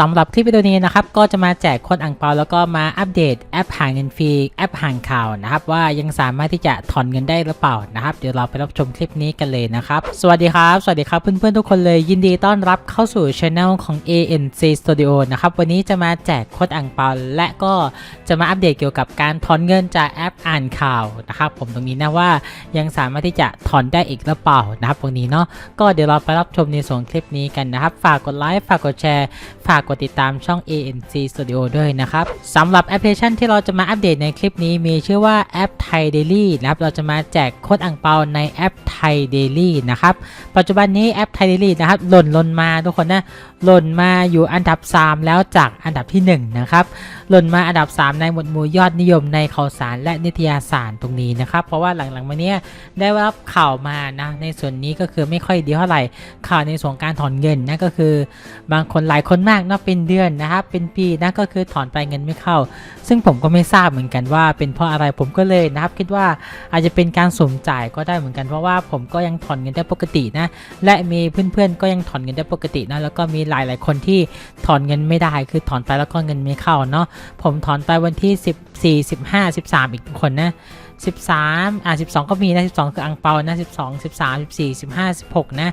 สำหรับคลิปวิดีโอนี้นะครับก็จะมาแจกโค้ดอ่างเปาแล้วก็มาอัปเดตแอปหาเงินฟรีแอปหางข่าวนะครับว่ายังสามารถที่จะถอนเงินได้หรือเปล่านะครับเดี๋ยวเราไปรับชมคลิปนี้กันเลยนะครับสวัสดีครับ สวัสดีครับเพื่อนๆทุกคนเลยยินดีต้อนรับเข้าสู่ช anel ของ ANC Studio นะครับวันนี้จะมาแจกโค้ดอ่างเปาและก็จะมาอัปเดตเกี่ยวกับการถอนเงินจากแอปอ่านข่าวนะครับผมตรงนี้นะว่ายังสามารถที่จะถอนได้อีกหรือเปล่านะครับตรงนี้เนาะก็เดี๋ยวเราไปรับชมในส่วนคลิปนี้กันนะครับฝากกดไลค์ฝากกดแชร์ฝากกดติดตามช่อง ANC Studio ด้วยนะครับสำหรับแอปพลิเคชันที่เราจะมาอัปเดตในคลิปนี้มีชื่อว่าแอปไทย Daily นะครับเราจะมาแจกโค้ดอ่างเปาในแอปไทย Daily นะครับปัจจุบันนี้แอปไทย Daily นะครับหล่นลนมาทุกคนนะหล่นมาอยู่อันดับ 3 แล้วจากอันดับที่1นะครับหล่นมาอันดับ 3 ในหมวดหมู่ยอดนิยมในข่าวสารและนิตยสารตรงนี้นะครับเพราะว่าหลังๆมาเนี้ยได้รับข่าวมานะในส่วนนี้ก็คือไม่ค่อยดีเท่าไหร่ข่าวในส่วนการถอนเงินนะก็คือบางคนหลายคนมากนะเป็นเดือนนะครับเป็นปีนะก็คือถอนไปเงินไม่เข้า ซึ่งผมก็ไม่ทราบเหมือนกันว่า เป็นเพราะอะไรผมก็เลยนะครับ คิดว่าอาจจะเป็นการสุ่มจ่ายก็ได้เหมือนกันเพราะว่าผมก็ยังถอนเงินได้ปกตินะและมีเพื่อนๆก็ยังถอนเงินได้ปกตินะแล้วก็มีหลายๆคนที่ถอนเงินไม่ได้คือถอนไปแล้วก็เงินไม่เข้าเนาะผมถอนไปวันที่ 14 15 13 อีกคนนะ 13 อ่า 12 ก็มีนะ 12 คืออังเปานะ 12 13 14 15 16 นะ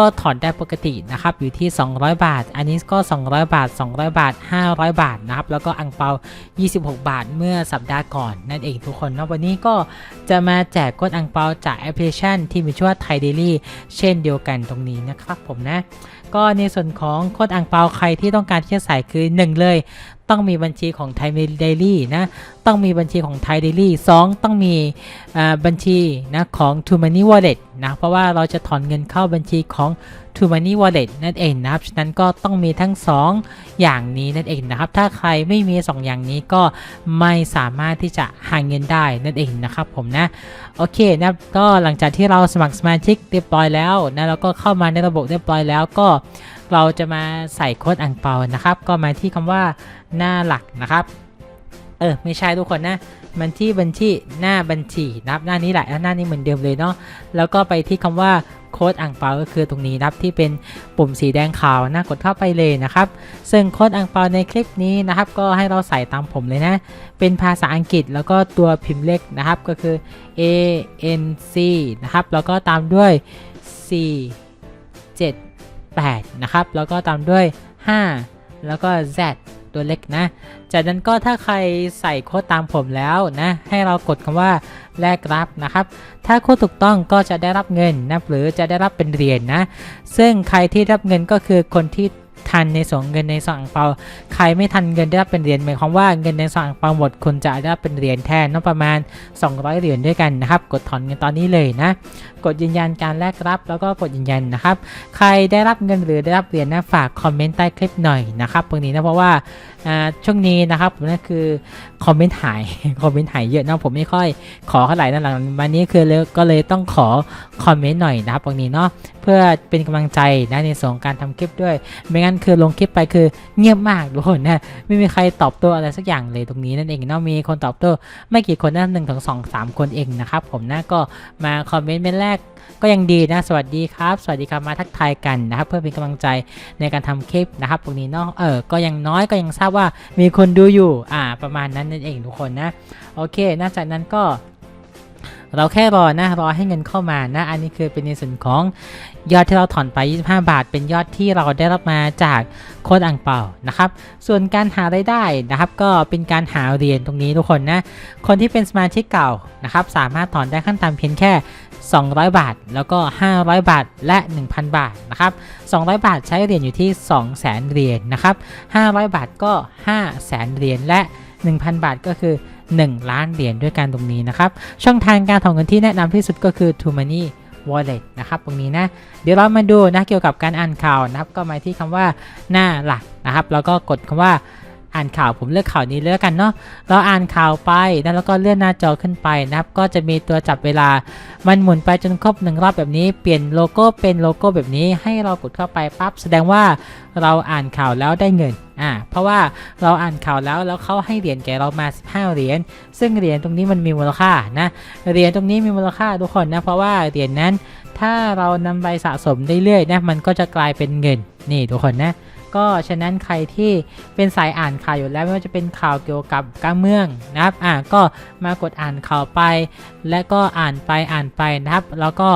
ก็ถอนได้ปกตินะครับ อยู่ที่ 200 บาท อันนี้ก็ 200 บาท 200 บาท 500 บาทนะครับ แล้วก็อังเปา 26 บาท เมื่อสัปดาห์ก่อนนั่นเองทุกคนนะวันนี้ก็จะมาแจกกดอังเปาจากแอปพลิเคชันที่มีชื่อว่าไทยเดลี่เช่นเดียวกันตรงนี้นะครับผมนะ ก็ในส่วนของโค้ดอังเปาใครที่ต้องการที่จะใส่คือ 1 เลย ต้องมีบัญชีของไทยเดลี่นะ ต้องมีบัญชีของไทยเดลี่สองต้องมีบัญชีนะของ t o Money Wallet นะ เพราะว่าเราจะถอนเงินเข้าบัญชีของ t o Money Wallet นั่นเองนะครับ ฉะนั้นก็ต้องมีทั้ง 2 อย่างนี้นั่นเองนะครับ ถ้าใครไม่มี 2 อย่างนี้ก็ไม่สามารถที่จะหาเงินได้นั่นเองนะครับผมนะ โอเคนะก็หลังจากที่เราสมัครสมาชิกเรียบร้อยแล้วนะ แล้วก็เข้ามาในระบบเรียบร้อยแล้วก็ เราจะมาใส่โค้ดอ่างเปานะครับ ก็มาที่คำว่าหน้าหลักนะครับ เออไม่ใช่ทุกคนนะ มันที่บัญชีหน้าบัญชีนะครับ หน้านี้แหละหน้านี้เหมือนเดิมเลยเนาะ แล้วก็ไปที่คำว่าโค้ดอ่างเปาก็คือตรงนี้นะครับที่เป็นปุ่มสีแดงขาวนะกดเข้าไปเลยนะครับ ซึ่งโค้ดอ่างเปาในคลิปนี้นะครับ ก็ให้เราใส่ตามผมเลยนะ เป็นภาษาอังกฤษแล้วก็ตัวพิมพ์เลขนะครับก็คือ A N C นะครับแล้วก็ตามด้วย4 7 8 นะครับ แล้วก็ตามด้วย 5 แล้วก็ Z ตัวเล็กนะ จากนั้นก็ถ้าใครใส่โค้ดตามผมแล้วนะ ให้เรากดคำว่าแลกรับนะครับ ถ้าโค้ดถูกต้องก็จะได้รับเงินนะหรือจะได้รับเป็นเหรียญนะซึ่งใครที่รับเงินก็คือคนที่ ทันในส่งเงินในซองอังเปาใครไม่ทันเงินได้รับเป็นเหรียญหมายความว่าเงินในซองอังเปาหมดคุณจะได้รับเป็นเหรียญแทนนาะประมาณ 200 เหรียญด้วยกันนะครับ กดถอนเงินตอนนี้เลยนะ กดยืนยันการแลกรับแล้วก็กดยืนยันนะครับ ใครได้รับเงินหรือได้รับเหรียญนะฝากคอมเมนต์ใต้คลิปหน่อยนะครับตรงนี้นะเพราะว่าช่วงนี้นะครับผมนั่นคือคอมเมนต์หายคอมเมนต์หายเยอะนะผมไม่ค่อยขอเท่าไหร่นะหลังวันนี้คือเลยก็เลยต้องขอคอมเมนต์หน่อยนะครับตรงนี้เนาะเพื่อเป็นกำลังใจนะในส่วนของการทำคลิปด้วย ไม่งั้นคือลงคลิปไปคือเงียบมากทุกคนนะไม่มีใครตอบโต้อะไรสักอย่างเลยตรงนี้นั่นเองเนาะมีคนตอบโต้ไม่กี่คนนะหนึ่งถึงสองสามคนเองนะครับผมนะก็มาคอมเมนต์เป็นแรกก็ยังดีนะสวัสดีครับ สวัสดีครับมาทักทายกันนะครับเพื่อเป็นกำลังใจในการทำคลิปนะครับตรงนี้เนาะเออก็ยังน้อยก็ยังทราบว่ามีคนดูอยู่อ่าประมาณนั้นนั่นเองทุกคนนะโอเคนอกจากนั้นก็ เราแค่รอนะรอให้เงินเข้ามานะ อันนี้คือเป็นในส่วนของยอดที่เราถอนไป 25 บาท เป็นยอดที่เราได้รับมาจากโค้ดอ่างเปานะครับ ส่วนการหารายได้นะครับ ก็เป็นการหาเหรียญตรงนี้ทุกคนนะ คนที่เป็นสมาชิกเก่านะครับ สามารถถอนได้ขั้นต่ำเพียงแค่ 200 บาท แล้วก็ 500 บาท และ 1,000 บาทนะครับ 200 บาทใช้เหรียญอยู่ที่ 200,000 เหรียญนะครับ 500 บาทก็ 500,000 เหรียญและ 1,000 บาทก็คือ 1 ล้านเหรียญด้วยกันตรงนี้นะครับ ช่องทางการถอนเงินที่แนะนำที่สุดก็คือ t o Money Wallet นะครับตรงนี้นะ เดี๋ยวเรามาดูนะเกี่ยวกับการอ่านข่าวนะครับ ก็มาที่คำว่าหน้าหลักนะครับ แล้วก็กดคำว่า อ่านข่าวผมเลือกข่าวนี้เลยแล้วกันเนาะเราอ่านข่าวไปแล้วก็เลื่อนหน้าจอขึ้นไปนะครับก็จะมีตัวจับเวลา มันหมุนไปจนครบหนึ่งรอบแบบนี้เปลี่ยนโลโก้เป็นโลโก้แบบนี้ให้เรากดเข้าไปปั๊บแสดงว่าเราอ่านข่าวแล้วได้เงินอ่าเพราะว่าเราอ่านข่าวแล้วแล้วเขาให้เหรียญแก่เรามา 15 เหรียญซึ่งเหรียญตรงนี้มันมีมูลค่านะเหรียญตรงนี้มีมูลค่าทุกคนนะเพราะว่าเหรียญนั้นถ้าเรานำไปสะสมเรื่อยๆนะมันก็จะกลายเป็นเงินนี่ทุกคนนะ ก็ฉะนั้นใครที่เป็นสายอ่านข่าวอยู่แล้วไม่ว่าจะเป็นข่าวเกี่ยวกับการเมืองนะครับอ่าก็มากดอ่านข่าวไป และก็อ่านไปอ่านไปนะครับ แล้วก็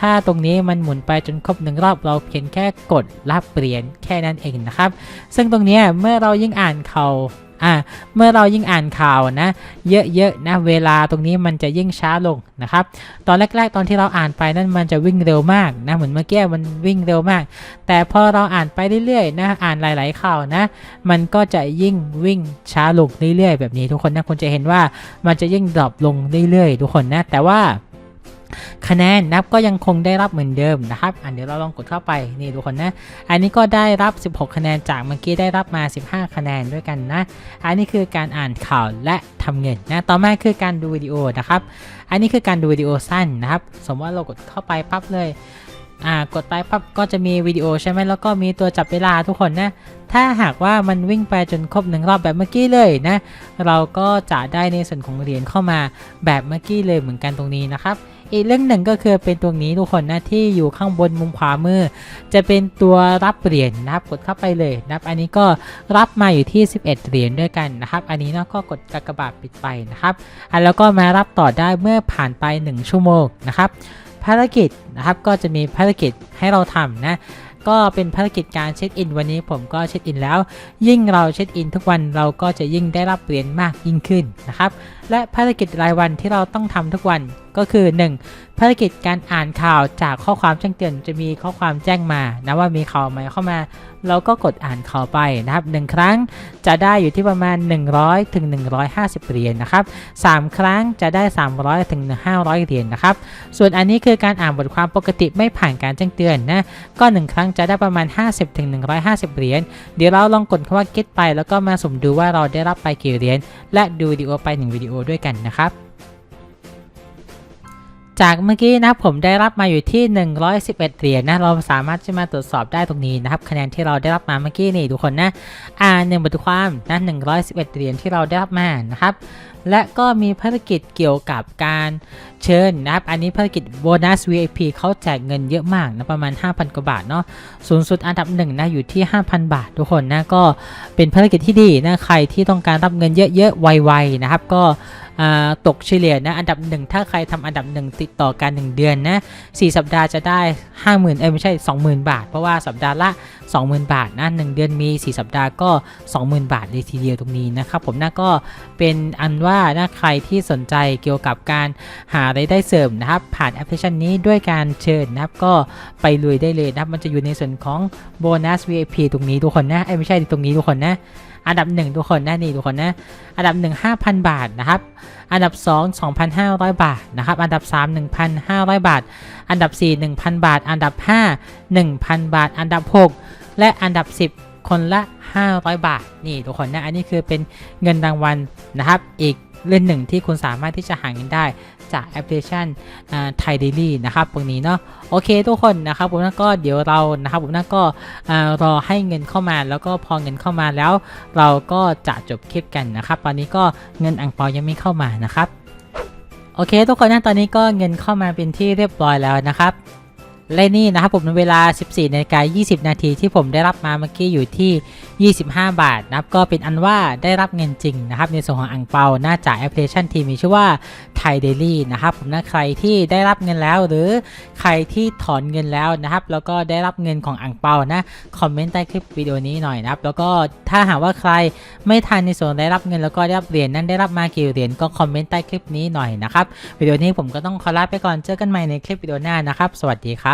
ถ้าตรงนี้มันหมุนไปจนครบหนึ่งรอบเราเพียงแค่กดรับเปลี่ยนแค่นั้นเองนะครับ ซึ่งตรงนี้เมื่อเรายิ่งอ่านข่าว อ่าเมื่อเรายิ่งอ่านข่าวนะเยอะๆนะเวลาตรงนี้มันจะยิ่งช้าลงนะครับตอนแรกๆ ตอนที่เราอ่านไปนั่นมันจะวิ่งเร็วมากนะเหมือนเมื่อกี้มันวิ่งเร็วมาก แต่พอเราอ่านไปเรื่อยๆนะอ่านหลาย ๆข่าวนะมันก็จะยิ่งวิ่งช้าลงเรื่อยๆ แบบนี้ทุกคนนะคุณจะเห็นว่ามันจะยิ่งดรอปลงเรื่อยๆ ทุกคนนะแต่ว่า คะแนนนับก็ยังคงได้รับเหมือนเดิมนะครับอันเดี๋ยวเราลองกดเข้าไปนี่ทุกคนนะ อันนี้ก็ได้รับ 16 คะแนนจากเมื่อกี้ได้รับมา 15 คะแนนด้วยกันนะ อันนี้คือการอ่านข่าวและทำเงินนะ ต่อมาคือการดูวิดีโอนะครับ อันนี้คือการดูวิดีโอสั้นนะครับ สมมติว่าเรากดเข้าไปปั๊บเลย อ่ากดไปปั๊บก็จะมีวิดีโอใช่ไหมแล้วก็มีตัวจับเวลาทุกคนนะ ถ้าหากว่ามันวิ่งไปจนครบหนึ่งรอบแบบเมื่อกี้เลยนะ เราก็จะได้ในส่วนของเหรียญเข้ามาแบบเมื่อกี้เลยเหมือนกันตรงนี้นะครับ อีกเรื่องหนึ่งก็คือเป็นตรงนี้ทุกคนนะที่อยู่ข้างบนมุมขวามือ จะเป็นตัวรับเหรียญนะครับกดเข้าไปเลยนะครับ อันนี้ก็รับมาอยู่ที่ 11 เหรียญด้วยกันนะครับ อันนี้เนาะก็กดกากบาทปิดไปนะครับ อันแล้วก็มารับต่อได้เมื่อผ่านไป 1 ชั่วโมงนะครับ ภารกิจนะครับก็จะมีภารกิจให้เราทำนะก็เป็นภารกิจการเช็คอินวันนี้ผมก็เช็คอินแล้ว ยิ่งเราเช็คอินทุกวันเราก็จะยิ่งได้รับเหรียญมากยิ่งขึ้นนะครับและภารกิจรายวันที่เราต้องทำทุกวันก็คือ 1. ภารกิจการอ่านข่าวจากข้อความแจ้งเตือนจะมีข้อความแจ้งมานะว่ามีข่าวใหม่เข้ามา เราก็กดอ่านข่าวไปนะครับหนึ่งครั้งจะได้อยู่ที่ประมาณ 100ถึง150 เหรียญนะครับ 3 ครั้งจะได้ 300ถึง500 เหรียญนะครับ ส่วนอันนี้คือการอ่านบทความปกติไม่ผ่านการแจ้งเตือนนะก็ 1 ครั้งจะได้ประมาณ 50ถึง150 เหรียญเดี๋ยวเราลองกดคำว่า get ไป แล้วก็มาสุ่มดูว่าเราได้รับไปกี่เหรียญและดูวิดีโอไป1วิดีโอด้วยกันนะครับ จากเมื่อกี้นะครับผมได้รับมาอยู่ที่ 111 เหรียญนะเราสามารถจะมาตรวจสอบได้ตรงนี้นะครับ คะแนนที่เราได้รับมาเมื่อกี้นี่ทุกคนนะอ่านหนึ่งบทความนะ111 เหรียญที่เราได้รับมานะครับ และก็มีภารกิจเกี่ยวกับการเชิญนะครับ อันนี้ภารกิจโบนัส VIP เขาแจกเงินเยอะมากนะประมาณ 5,000 กว่าบาทเนาะสูงสุดอันดับหนึ่งนะอยู่ที่ 5,000 บาททุกคนนะก็เป็นภารกิจที่ดีนะใครที่ต้องการรับเงินเยอะๆไวๆนะครับก็ตกเฉลี่ยนะอันดับหนึ่งถ้าใครทำอันดับหนึ่งติดต่อกัน 1 เดือนนะ4สัปดาห์จะได้ 50,000เอ้ยไม่ใช่ 20,000 บาท เพราะว่าสัปดาห์ละ20,000 บาทนะ1เดือนมี 4 สัปดาห์ก็ 20,000 บาทเลยทีเดียวตรงนี้นะครับผมนะก็เป็นอันว่านะใครที่สนใจเกี่ยวกับการหารายได้เสริมนะครับ ผ่านแอปพลิเคชันนี้ด้วยการเชิญนะครับก็ไปลุยได้เลยนะครับมันจะอยู่ในส่วนของโบนัส VIP ตรงนี้ทุกคนนะไอ้ไม่ใช่ตรงนี้ทุกคนนะ อันดับหนึ่งทุกคนนะนี่ทุกคนนะ อันดับ 1 5,000 บาทนะครับ อันดับ 2 2,500 บาทนะครับ อันดับ 3 1,500 บาท อันดับ 4 1,000 บาท อันดับ 5 1,000 บาท อันดับ 6 และอันดับ 10 คนละ 500 บาท นี่ทุกคนนะ อันนี้คือเป็นเงินรางวัลนะครับ อีก เรื่องหนึ่งที่คุณสามารถที่จะหาเงินได้จากแอปพลิเคชันไทยเดลี่นะครับตรงนี้เนาะโอเคทุกคนนะครับผมนะก็เดี๋ยวเรานะครับผมนะก็อ่ารอให้เงินเข้ามาแล้วก็พอเงินเข้ามาแล้ว เราก็จะจบคลิปกันนะครับ ตอนนี้ก็เงินอังเปายังไม่เข้ามานะครับโอเค ทุกคนนะตอนนี้ก็เงินเข้ามาเป็นที่เรียบร้อยแล้วนะครับ และนี่นะครับผมในเวลา 14นาฬิกา20 นาทีที่ผมได้รับมาเมื่อกี้อยู่ที่ 25 บาทนะครับก็เป็นอันว่าได้รับเงินจริงนะครับในส่วนของอังเปาน่าจ่ากแอปพลิเคชันที่มีชื่อว่า Thai Daily นะครับผมนะใครที่ได้รับเงินแล้วหรือใครที่ถอนเงินแล้วนะครับแล้วก็ได้รับเงินของอังเปานะคอมเมนต์ใต้คลิปวิดีโอนี้หน่อยนะครับแล้วก็ถ้าหากว่าใครไม่ทันในส่วนได้รับเงินแล้วก็ได้รับเหรียญนั้นได้รับมากี่เหรียญก็คอมเมนต์ใต้คลิปนี้หน่อยนะครับวิดีโอนี้ผมก็ต้องขอลาไปก่อนเจอกันใหม่ในคลิปวิดีโอหน้านะครับสวัสดีครับ